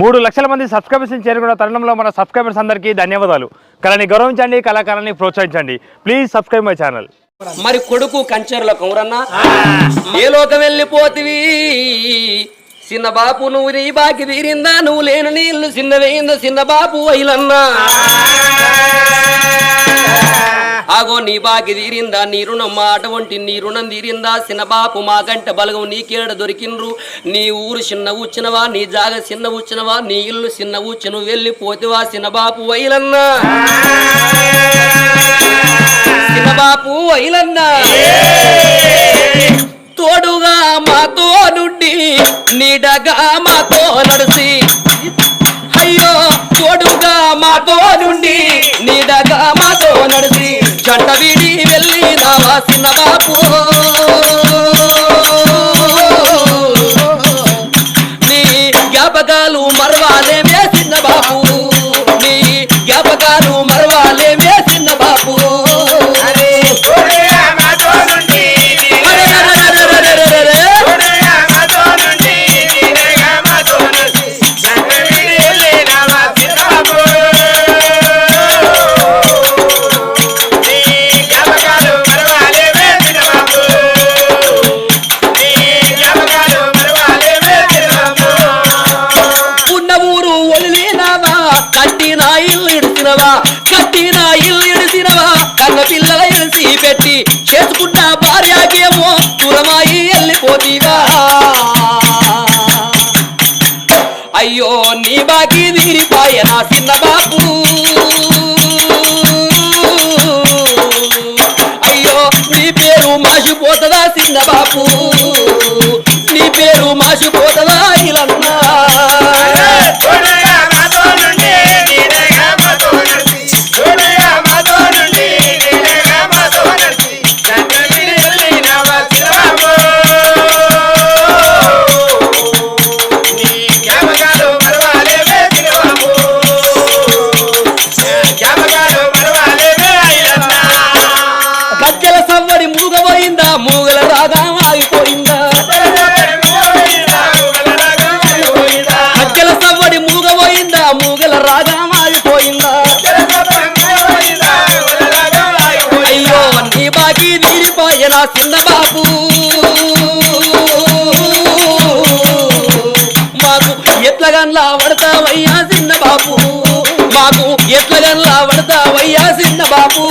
మూడు లక్షల మంది సబ్స్క్రైబర్స్ని చేరుకున్న తరుణంలో మన సబ్స్క్రైబర్స్ అందరికీ ధన్యవాదాలు. కళని గౌరవించండి కళాకారాన్ని ప్రోత్సహించండి. ప్లీజ్ సబ్స్క్రైబ్ మై ఛానల్ మరి కొడుకు కంచెరుల కౌరన్నా ఏ లోకం వెళ్ళిపోతివి? చిన్న బాపు నువ్వు నీ బాకి తీరిందా? నువ్వు లేని నీళ్ళు చిన్నవేయిందా చిన్న బాపు వైలన్నా ఆగో నీ బాకి తీరిందా? నీ రుణం మా అటువంటి నీ రుణం తీరిందా? సినబాపు బాపు మా గంట బలగం నీకేడ దొరికిండ్రు. నీ ఊరు చిన్న ఊచినవా నీ జాగ చిన్న ఊచినవా నీ ఇల్లు చిన్న ఊచి నువ్వు వెళ్ళిపోతివా? చిన్న బాపు వైలన్నా సినబాపు వైలన్నా తోడుగా మాతో నుండి నీడగా మాతో నడిసి అయ్యో తోడుగా మాతో జంట వీడి వెళ్ళి రావా చిన్న బాపు కన్న పిల్లల ఇడిసి పెట్టి చేసుకున్న భార్యకేమో దూరమాయి వెళ్ళిపోతీవా అయ్యో నీ బాకీ తీరిపాయ నా చిన్న బాపు అయ్యో నీ పేరు మాసిపోతుందా చిన్న బాపు మూగల రాగా ఆగిపోయిందా? అక్కల సవ్వడి మూగబోయిందా? మూగల రాగా ఆగిపోయిందా? అయ్యో నీ బాకీ తీరిపోయే నా చిన్న బాబు మాకు ఎట్లగన్లా పడతావయ్యా చిన్న బాబు మాకు ఎట్లగన్లా పడతావయ్యా చిన్న బాబు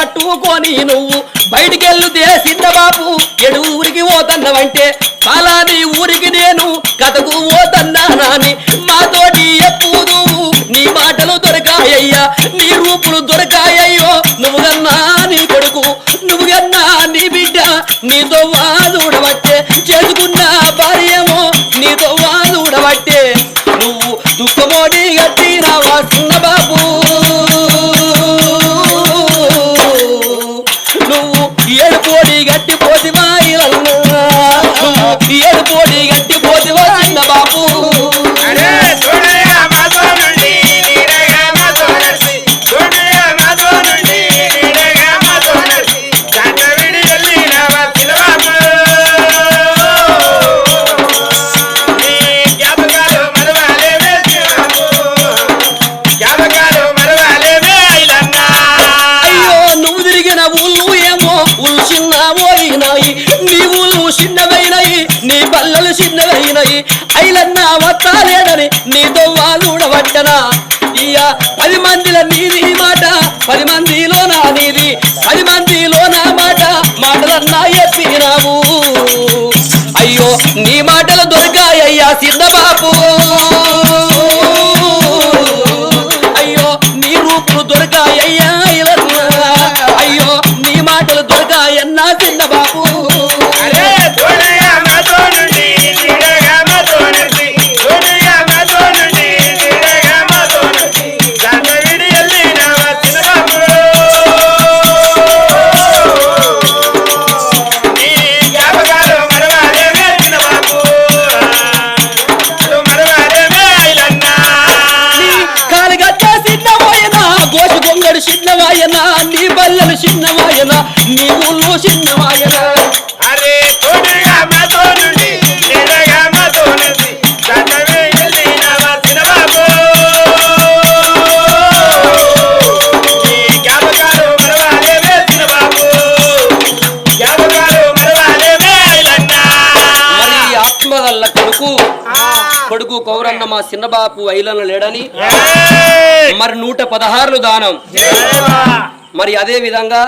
పట్టుకొని నువ్వు బయటికెళ్ళు చిన్న బాబు ఎడు ఊరికి పోతన్నవంటే నీ ఊరికి నేను కథకు పోతన్నానని మాతోటి ఎప్పుడు నీ మాటలు దొరకాయ్యా నీ రూపులు దొరకాయో నువ్వు కన్నా నీ కొడుకు నువ్వు కన్నా నీ బిడ్డ నీతో వాదుడబట్టే చేసుకున్న భార్యమో నీతో వాదుడబట్టే నువ్వు దుఃఖమోటి గట్టి మాటలు చిన్న బాబు కొడుకు కౌరన్న మా చిన్నబాపు ఐలన్న లేడని! మరి నూట పదహారులు దానం! మరి అదే విధంగా!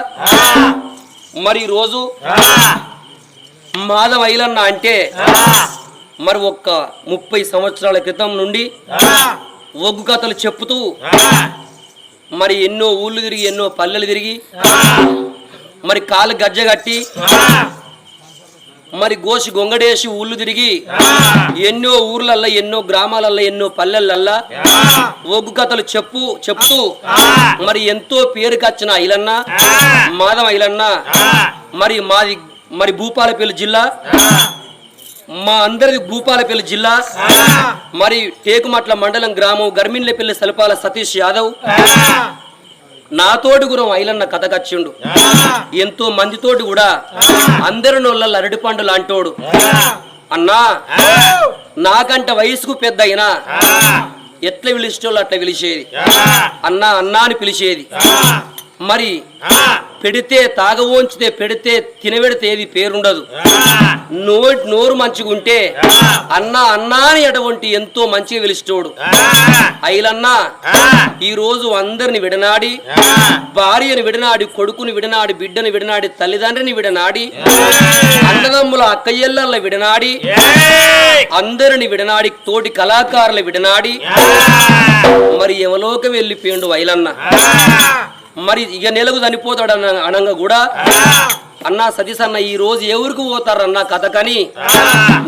మరి రోజు! మాధవ ఐలన్న అంటే! మరి ఒక్క ముప్పై సంవత్సరాల క్రితం నుండి! ఒగ్గు కథలు చెప్పుతూ ఆ! మరి ఎన్నో ఊళ్ళు తిరిగి ఎన్నో పల్లెలు తిరిగి! మరి కాలు గజ్జ కట్టి ఆ! మరి గోసి గొంగడేసి ఊళ్ళు తిరిగి! ఎన్నో ఊర్లల్లా ఎన్నో గ్రామాలల్లా ఎన్నో పల్లెలల్లా! ఒగ్గు కథలు చెప్పు చెప్తూ! మరి ఎంతో పేరుకి వచ్చిన ఐలన్న ఆ! మాధవ ఐలన్న ఆ! మరి మాది మరి భూపాలపల్లి జిల్లా! మా అందరిది భూపాలపల్లి జిల్లా! మరి టేకుమట్ల మండలం గ్రామం గర్మిన్లపల్లి సలపాల సతీష్ యాదవ్! నాతోటి గురం ఐలన్న కథకచ్చిండు ఆ! ఎంతో మందితోటి కూడా అందరి నోళ్ళ అరటి పండు లాంటోడు! అన్నా! నాకంట వయసుకు పెద్ద అయినా! ఎట్లా పిలిచేటోళ్ళు అట్లా పిలిచేది! అన్నా అన్నా అని పిలిచేది! మరి! పెడితే తాగవోంచితే పెడితే తినబెడితే ఏది పేరుండదు ఆ! నో నోరు మంచిగుంటే! అన్న అన్నా అని అటువంటి ఎంతో మంచిగా పిలిచేటోడు ఆ! అయిలన్నా! ఈ రోజు అందరిని విడనాడి! భార్యను విడనాడి కొడుకుని విడనాడి బిడ్డను విడనాడి తల్లిదండ్రిని విడనాడి అన్నదమ్ముల అక్కయ్యల్ల విడనాడి! అందరిని విడనాడి తోటి కళాకారుల విడనాడి! మరి ఎవలోకి వెళ్ళిపోయిండు వైలన్న! మరి ఇక నెలకు చనిపోతాడు అన్న అనంగా కూడా. అన్నా సతీష్ అన్న ఈ రోజు ఎవరికి పోతారన్న కథ కని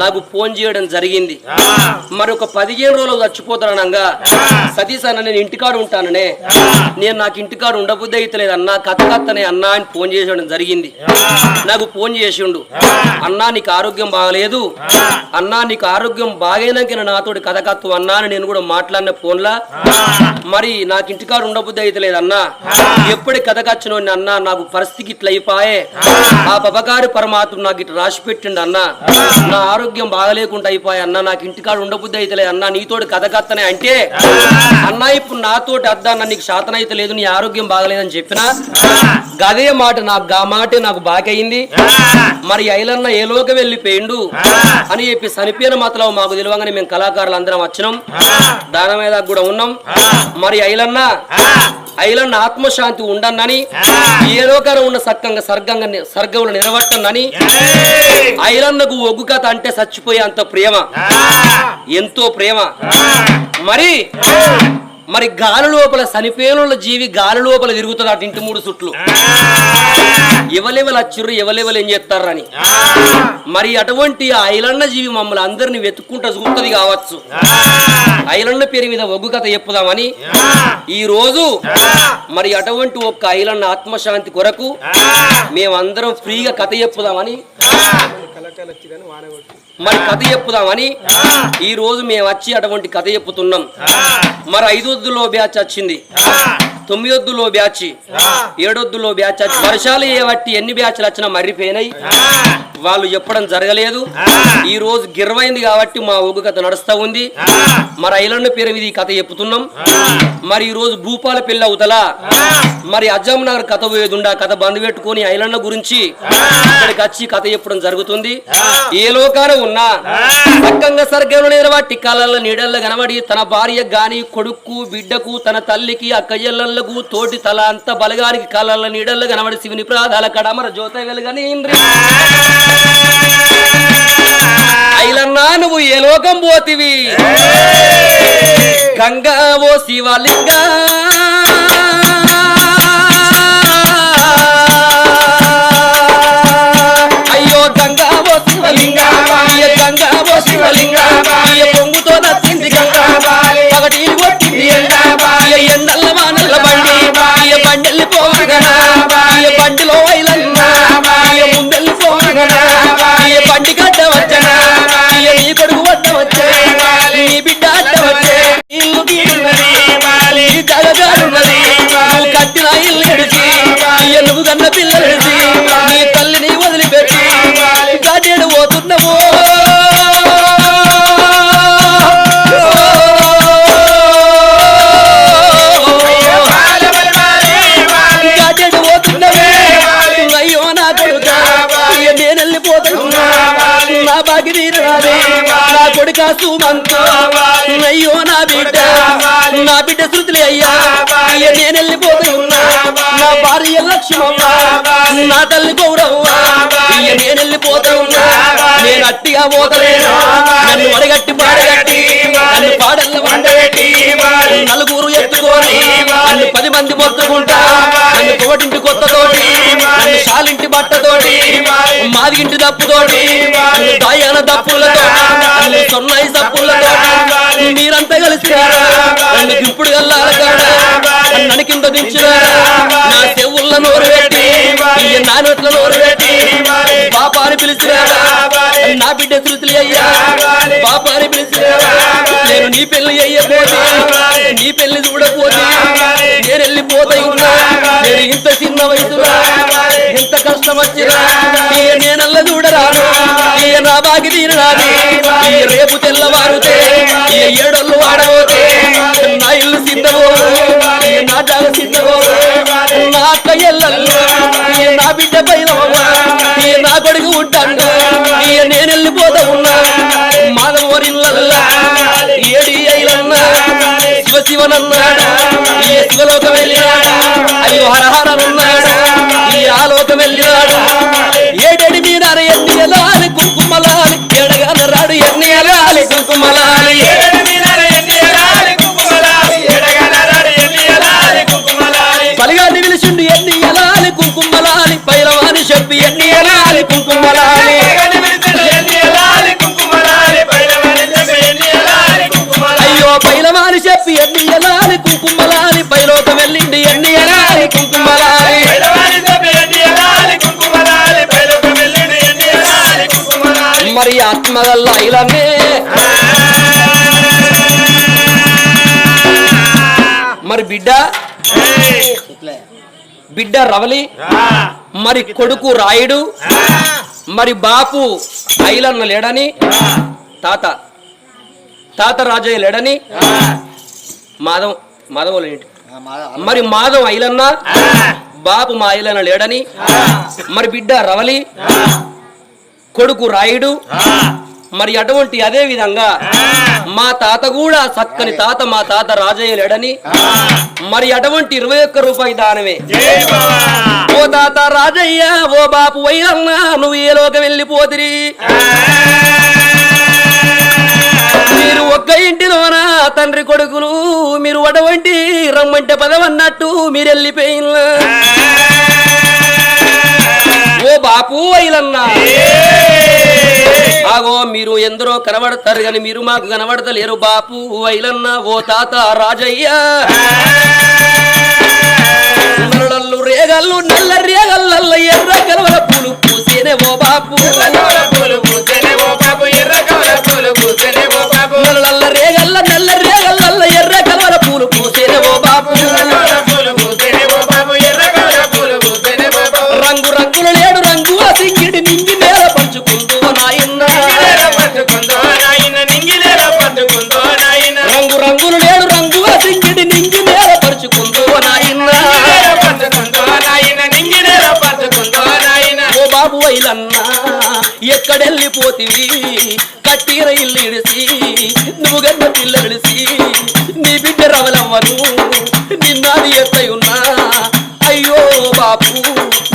నాకు ఫోన్ చేయడం జరిగింది. మరి ఒక పదిహేను రోజులు చచ్చిపోతారనంగా సతీష్ అన్న నేను ఇంటికాడు ఉంటాననే. నేను నాకు ఇంటికాడు ఉండబుద్ధి అయితలేదు అన్నా కథ కథనే అన్నా అని ఫోన్ చేసడం జరిగింది. నాకు ఫోన్ చేసిండు. అన్నా నీకు ఆరోగ్యం బాగలేదు? అన్నా నీకు ఆరోగ్యం బాగైనాక నాతోటి కథ కత్తు అన్నా అని నేను కూడా మాట్లాడిన ఫోన్లా. మరి నాకు ఇంటికాడు ఉండబుద్ధి అయితలేదు అన్నా. ఎప్పుడు కథ కచ్చినో అన్నా నాకు పరిస్థితికి ఇట్లా అయిపోయే. ఆ పపకారి పరమాత్మ నాకు ఇటు రాసి పెట్టిండు అన్నా. నా ఆరోగ్యం బాగలేకుండా అయిపోయి అన్న. నాకు ఇంటికాడు ఉండబుద్ధి అయితలేదు అన్నా. నీతోటి కథ కత్తనే అంటే అన్నా ఇప్పుడు నాతోటి అద్దా అన్న నీకు శాతం అయితే లేదు నీ ఆరోగ్యం బాగలేదని చెప్పినా? గదే మాట నాకు గా మాటే నాకు బాకయింది. మరి ఐలన్న ఏ లోక వెళ్ళిపోయిండు? అని చెప్పి చనిపోయిన మాత్రం మాకు తెలియగానే మేము కళాకారులు అందరం వచ్చినాం. దాని మీద కూడా ఉన్నాం. మరి ఐలన్న ఐలన్న ఆత్మశాంతి ఉండన్నని ఏ లోకాన ఉన్న సక్కంగా సర్గంగా సర్గములు నిలబట్టనని ఐలన్నకు ఒగ్గు కథ అంటే చచ్చిపోయే అంత ప్రేమ. ఎంతో ప్రేమ. మరి మరి గాలి లోపల చనిపోయిన జీవి గాలి లోపల తిరుగుతుంది అటు ఇంటి మూడు చుట్లు ఎవలెవలు వచ్చిర్రు ఎవలెవలు ఏం చేస్తారని. మరి అటువంటి ఆ ఐలన్న జీవి మమ్మల్ని అందరిని వెతుక్కుంటూ చూస్తుంది కావచ్చు. ఐలన్న పేరు మీద ఒగ్గు కథ చెప్పుదామని. ఈ రోజు మరి అటువంటి ఒక్క ఐలన్న ఆత్మశాంతి కొరకు మేమందరం ఫ్రీగా కథ చెప్పుదామని. మరి కథ చెప్పుదామని ఈ రోజు మేము వచ్చి అటువంటి కథ చెప్పుతున్నాం. మరి ఐదొద్దులో బ్యాచ్ వచ్చింది. తొమ్మిదొద్దులో బ్యాచ్. ఏడొద్దులో బ్యాచ్. వచ్చి వర్షాలు ఏ బట్టి ఎన్ని బ్యాచ్లు వచ్చినా మర్రిపోయినాయి. వాళ్ళు చెప్పడం జరగలేదు. ఈ రోజు గిర్వైంది కాబట్టి మా ఒగ్గు కథ నడుస్తా ఉంది. మరి ఐలన్న పేరు మీద ఈ కథ చెప్పుతున్నాం. మరి ఈ రోజు భూపాల పెళ్ళి అవుతలా. మరి అజ్జం నగర్ కథ పోయేదుండా కథ బంద్ పెట్టుకొని ఐలన్న గురించి ఇక్కడికి వచ్చి కథ చెప్పడం జరుగుతుంది. ఏ లోకాన ఉన్నా చక్కంగా సర్గంలో నిలబట్టి కళ్ళ నీడల్ల కనబడి తన భార్య గాని కొడుకు బిడ్డకు తన తల్లికి అక్కయ్యలకు తోటి తల అంత బలగానికి కళ్ళ నీడల్ల కనబడి శివుని ప్రాధాల కడమర జ్యోత వెలుగని ఐలన్నా నువ్వు ఏ లోకం పోతివి? గంగా ఓ శివలింగా. అయ్యో గంగా ఓ శివలింగా. గంగా ఓ శివలింగా. పొంగుతో నచ్చింది గంగా. పగటి కొట్టింది ఎండ ఎండల్ల వానల్ల బండి. ఇయ గన్న పిల్లలేసి నీ తల్లిని వదిలిపెట్టి గాడేడు పోతున్నాము గాడేడు పోతున్నావే. అయ్యో నా కొడుక ఇక నేను వెళ్ళిపోతున్నా నా బాగి తీరాలి నా కొడుక సుమంత అయ్యో నా బిడ్డ నా బిడ్డ శృతులే అయ్యా. ఇక నేను వెళ్ళిపోతున్నా నా భార్య లక్ష్మమ్మ తల్లి గౌరవ్వ? నేను వెళ్ళిపోతున్నా నేను అట్టిగా పోతలేను నన్ను అడగట్టి పాడగట్టి నన్ను పాడల్ల వండగట్టి నలుగురు ఎత్తుకొని నన్ను పది మంది మొత్తుకుంటా. నన్ను కోటింటి కొత్తతోటి నన్ను షాలింటి బట్టతోటి మాదిగింటి దప్పుతోటి నన్ను దాయాన దప్పులతో సొన్నాయి దప్పులతో మీరంతా కలిసి నన్ను ఇప్పుడు గల్లాడతాడా నన్ను కింద దించున్నారా నా చెవుల్ల నోరు పెట్టి నా నోట్ల నోరు పెట్టి పాపాని పిలిచినారా నా బిడ్డ శృతులు అయ్యా పాపాని పిలిచినారా నేను నీ పెళ్ళి అయ్యపోతే నీ పెళ్ళి చూడపోతే నేను వెళ్ళిపోతా ఉన్నా నేను ఇంత చిన్న వయసులో ఎంత కష్టం వచ్చినా ఇక నేనల్ల చూడరాను నా బాగి తీరరాని రేపు తెల్లవారుతే ఏడోళ్ళు వాడబోతే నా ఇల్లు సిద్ధమో నా జాగ సిద్ధమో నా బిడ్డ నా కొడుకు నేను వెళ్ళిపోతా ఉన్నా మాధవరిల్లల్లా ఏడి అయిలన్నా శివ శివనన్నాడు ఈ శివలోకం వెళ్ళినాడు అయ్యో హరహరనున్నాడు ఈ ఆలోకం వెళ్ళినాడు చెప్పి ఎన్ని ఎలాలి కుంకుమలాలి. అయ్యో పైలవాని చెప్పి ఎన్ని ఎలాలి కుంకుమలాలి. పైలోకం వెళ్ళిండి ఎన్ని ఎలాలి కుంకుమలాలి. మరి ఆత్మగల్ల ఇలనే మరి బిడ్డ? బిడ్డ రవలి? మరి కొడుకు రాయుడు మరి బాపు ఐలన్న లేడని తాత తాత రాజయ్య లేడని మాధవ మాధవులు ఏంటి మరి మాధవ్ ఐలన్న బాపు మా ఐలన్న లేడని మరి బిడ్డ రవలి కొడుకు రాయుడు మరి అటువంటి అదే విధంగా మా తాత కూడా చక్కని తాత మా తాత రాజయ్య లేడని మరి అటువంటి ఇరవై ఒక్క రూపాయి దానమే. ఓ తాత రాజయ్య ఓ బాపు వైరన్న నువ్వు ఏ లోక వెళ్ళిపోతిరి? మీరు ఒక్క ఇంటిలోన తండ్రి కొడుకులు? మీరు అటువంటి రమ్మంటే పదవన్నట్టు మీరు వెళ్ళిపోయిన ఓ బాపు వైలన్నా మీరు ఎందరో కనబడతారు కానీ మీరు మాకు కనబడతలేరు. బాపు వైలన్న ఓ తాత రాజయ్య. నల్లలు రేగల్లు నల్ల రేగల్ల ఎర్ర కలవల పూలు పూసేనే ఓ బాపు. నల్ల రేగల్ల నల్ల రేగల్ల ఎర్ర కలవల పూలు పూసేనే ఓ బాపు. రంగు రంగుల లేడు రంగు సింగిడి నింగి ఓ బాబు వైలన్నా ఎక్కడెళ్ళిపోతివి? కట్టిన ఇల్లు ఇడిసి నువ్వు గన్న పిల్ల విడిసి నీ బిడ్డ రవలవ్వను నిన్నది ఎత్తై ఉన్నా. అయ్యో బాపు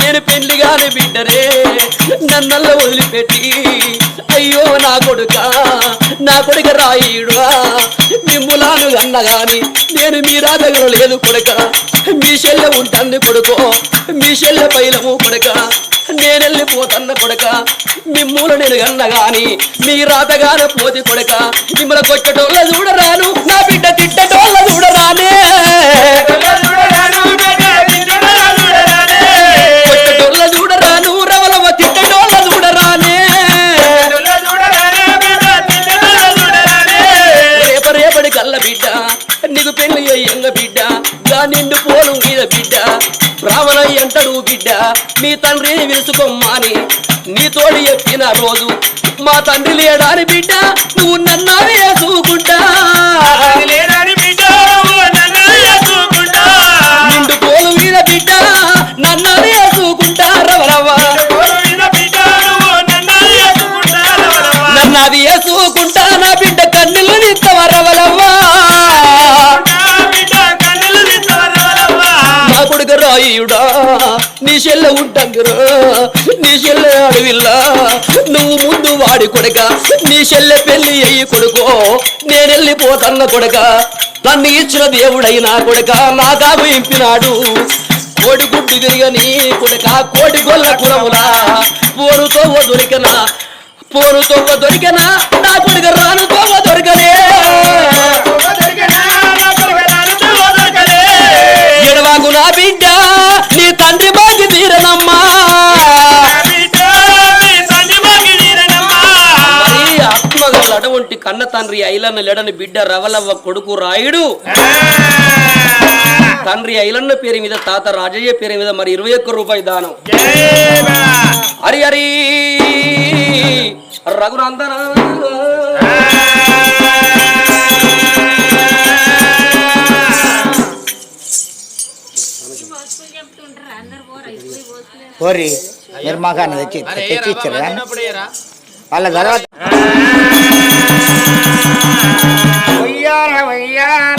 నేను పెళ్ళిగానే బిడ్డరే నన్నల్ల వదిలిపెట్టి అయ్యో నా కొడుక నా కొడుక రాయుడా మిమ్ములాను అన్నగాని నేను మీ రాజగలు లేదు కొడక. మీ చెల్లె ఉంటుంది కొడుకో మీ చెల్లె పైలము కొడక. నేను వెళ్ళిపోతన్న కొడుక మిమ్ముల నేను అన్నగాని మీ రాతగాన పోతి కొడక. మిమ్మల్ని కొట్టటోళ్ళ చూడరాను నా బిడ్డ తిట్టటోళ్ళ చూడరానే. నీకు పెళ్ళి అయ్యంగ బిడ్డ. గా నిండు పోలు మీద బిడ్డ. రావణయ్య అంటాడు బిడ్డ మీ తండ్రిని విలుసుకోమ్మని నీతోడి చెప్పిన రోజు మా తండ్రి లేడాని బిడ్డ నువ్వు నన్నావే చూకుంటా రాయుడా నీ చెల్లె ఉంటంగురా నీ చెల్లె అడవిల్లా. నువ్వు ముందు వాడి కొడుక నీ చెల్లె పెళ్ళి అయ్యి కొడుకో నేను వెళ్ళిపోతన్న కొడుక. నన్ను ఇచ్చిన దేవుడైనా కొడుక నా కాగు ఇంపినాడు. కోడి గుడ్డు విరిగని కొడుక కోడి గొల్ల కురములా పోరుతో దొరికనా పోరుతో దొరికనా నా కొడుక రాను తోవ దొరకలే. ఎడవాగు నా బిడ్డ ఆత్మగల అటువంటి కన్న తండ్రి ఐలన్న లేడని బిడ్డ రవలవ్వ కొడుకు రాయుడు తండ్రి ఐలన్న పేరు మీద తాత రాజయ్య పేరు మీద మరి ఇరవై ఒక్క రూపాయి దానం జై బా. హరి హరి రఘునందన కోరి నిర్మాకాన్ని తెచ్చి తెచ్చి ఇచ్చారు కానీ వాళ్ళ తర్వాత ఉయ్యాల ఉయ్యాల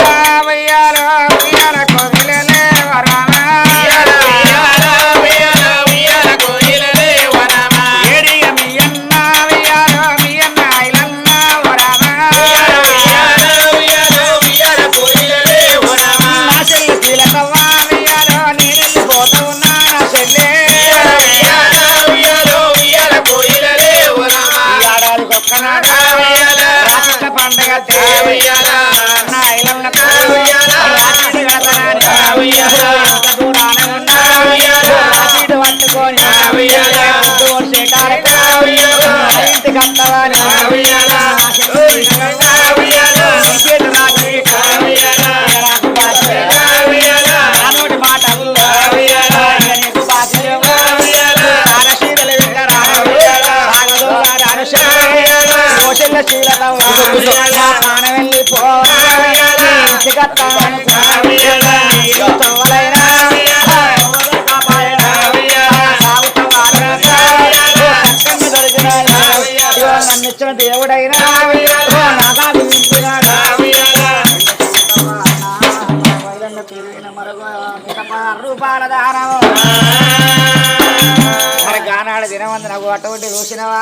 నా దినమంది అటువంటి చూసినవా?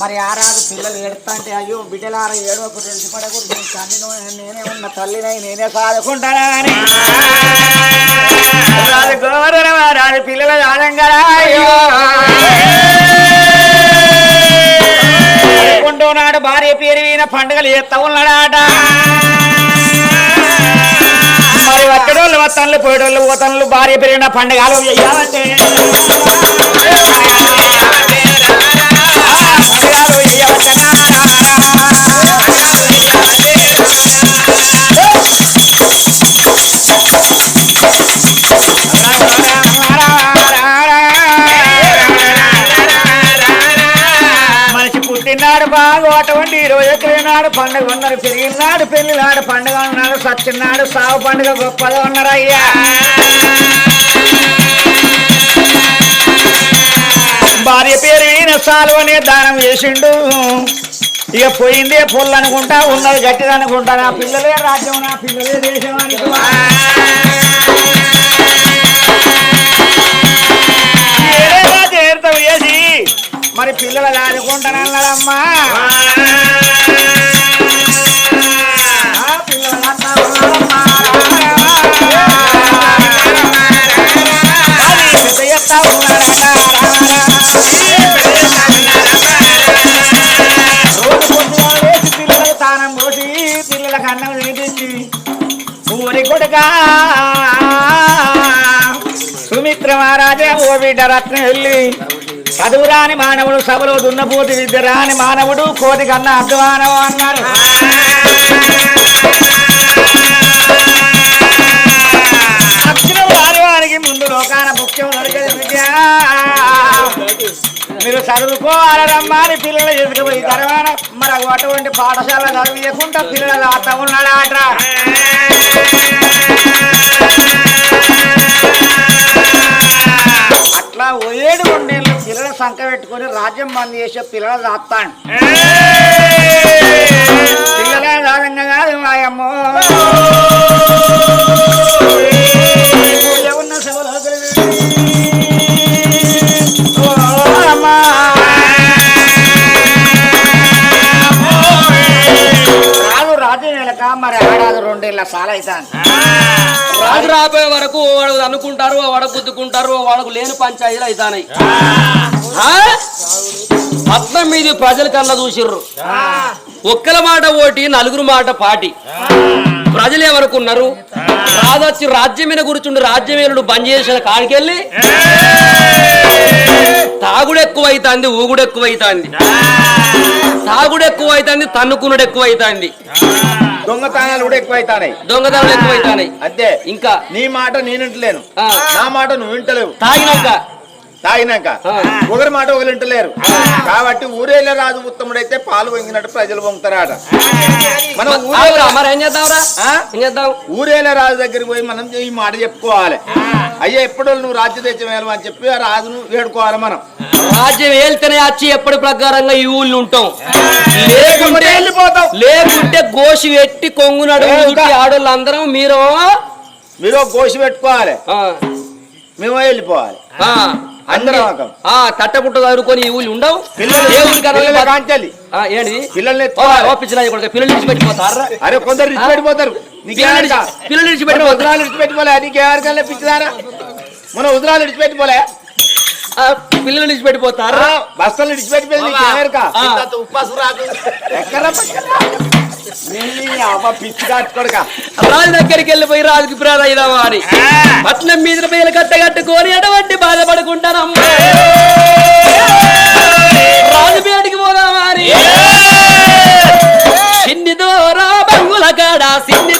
మరి ఆరాదు పిల్లలు ఏడుతా అంటే అయ్యో బిడ్డలార ఏడవకు తెలిసి పడకూడదు నేను నేనే ఉన్న తల్లినై నేనే సాదుకుంటానా అని. రాదు పిల్లల దానంగా అయ్యో. అనుకుంటున్నాడు భార్య పేరు వీణ పండుగలు చేస్తా ఉన్నాడాట. మరి ఒక్కడోళ్ళు వత్తన్లు పోయేటోళ్ళు పోతన్లు భార్య పెరిగిన పండుగలు చెయ్యాలంటే ఒకరి పండుగ ఉన్నారు పెరిగినాడు పెళ్ళినాడు పండుగ ఉన్నాడు సచ్చినాడు సాగు పండుగ గొప్పగా ఉన్నారు అయ్యా భార్య పేరు ఈయన సాలు అనే దానం చేసిండు ఇక పోయిందే పొల్లు అనుకుంటా ఉన్నది గట్టిది అనుకుంటా నా పిల్లలే రాజ్యం నా పిల్లలే దేశం అనుకుంటా చేరుతావు మరి పిల్లలు ఆడుకుంటానన్నాడమ్మా ఉండగా సుమిత్ర మహారాజే ఓ బిడ్డ రత్న వెళ్ళి చదువురాని మానవుడు సభలో దున్నపోతి విద్య రాని మానవుడు కోతి కన్నా అధ్వానం అన్నారు ముందు మీరు చదువుకోవాలమ్మని పిల్లలు ఎదుగుపోయి తర్వాత మరి అటువంటి పాఠశాల చదివియకుండా పిల్లలు అర్థం తమ్ముడు అట్రా అట్లా ఏడు రెండేళ్ళు పిల్లల సంఖ్య పెట్టుకొని రాజ్యం బంద్ చేసే పిల్లలు రాస్తాను పిల్లలే దానంగా కాదు మాయమ్మో. ఉన్న రాజు నెలక మరి ఆడాది రెండేళ్ళ సాలైతాను రాజు రాబోయే వరకు వాడు అనుకుంటారు వాడు గుద్దుకుంటారు వాళ్ళకు లేని పంచాయతీలు అవుతాయి పట్నం మీది ప్రజల కళ్ళ చూసిర్రు. ఒక్కల మాట ఓటి నలుగురు మాట పాటి. ప్రజలు ఎవరుకున్నారు? రాజొచ్చి రాజ్యం మీద కూర్చుండి రాజ్యమేనుడు బంద్ చేసిన కాడికెళ్ళి? తాగుడు ఎక్కువైతాంది ఊగుడు ఎక్కువైతాంది. తాగుడు ఎక్కువైతాంది తన్నుకునుడు ఎక్కువైతాంది. దొంగతనాలు కూడా ఎక్కువైతాయి దొంగతనాలు ఎక్కువైతానాయి అంతే. ఇంకా. నీ మాట నేను వింటలేను. నా మాట నువ్వు వింటలేవు. తాగినాక. తాగినాక. ఒకరి మాట ఒకరు వింటలేరు. కాబట్టి ఊరేళ్ళ రాజు ఉత్తముడైతే పాలు పొంగినట్టు ప్రజలు పొంగుతారట. మనం ఊరేళ్ళ రాజు దగ్గరికి పోయి మనం ఈ మాట చెప్పుకోవాలి. అయ్యా ఎప్పుడు నువ్వు రాజ్య దేశం వెళ్ళమని చెప్పి ఆ రాజును వేడుకోవాలి మనం. రాజ్యం ఏల్తేనే వచ్చి ఎప్పటి ప్రకారంగా ఈ ఊళ్ళు ఉంటాం. లేకుంటే వెళ్ళిపోతాం. లేకుంటే గోసి పెట్టి కొంగు నడుము ఏ, చుట్టి ఆడోళ్ళు అందరం మీరు మీరు గోసి పెట్టుకోవాలి. మేము వెళ్ళిపోవాలి. అందరం. ఆ తట్టపుట్ట చదువుకొని ఈ ఊళ్ళు ఉండవు. పిల్లలు ఏంటి పిల్లల్ని ఓ, ఎత్తుకోవాలి. ఓ పిచ్చిరాజు కొడుకు, పిల్లలు విడిచిపెట్టిపోతారా? అరే కొందరు పిల్లలు పిల్లలు నీకు ఎవరికల్లా పిచ్చిదారా? మన ఉదరాలు. ఎక్కడ రాజు దగ్గరికి వెళ్ళిపోయి రాజుకి అయిదామా అని పట్నం మీద పేలు కట్ట కట్టుకొని ఎటువంటి బాధపడుకుంటారమ్మా రాజు పేడికి పోదామా అని సిన్ని దూరా బంగుల కాడ సిన్ని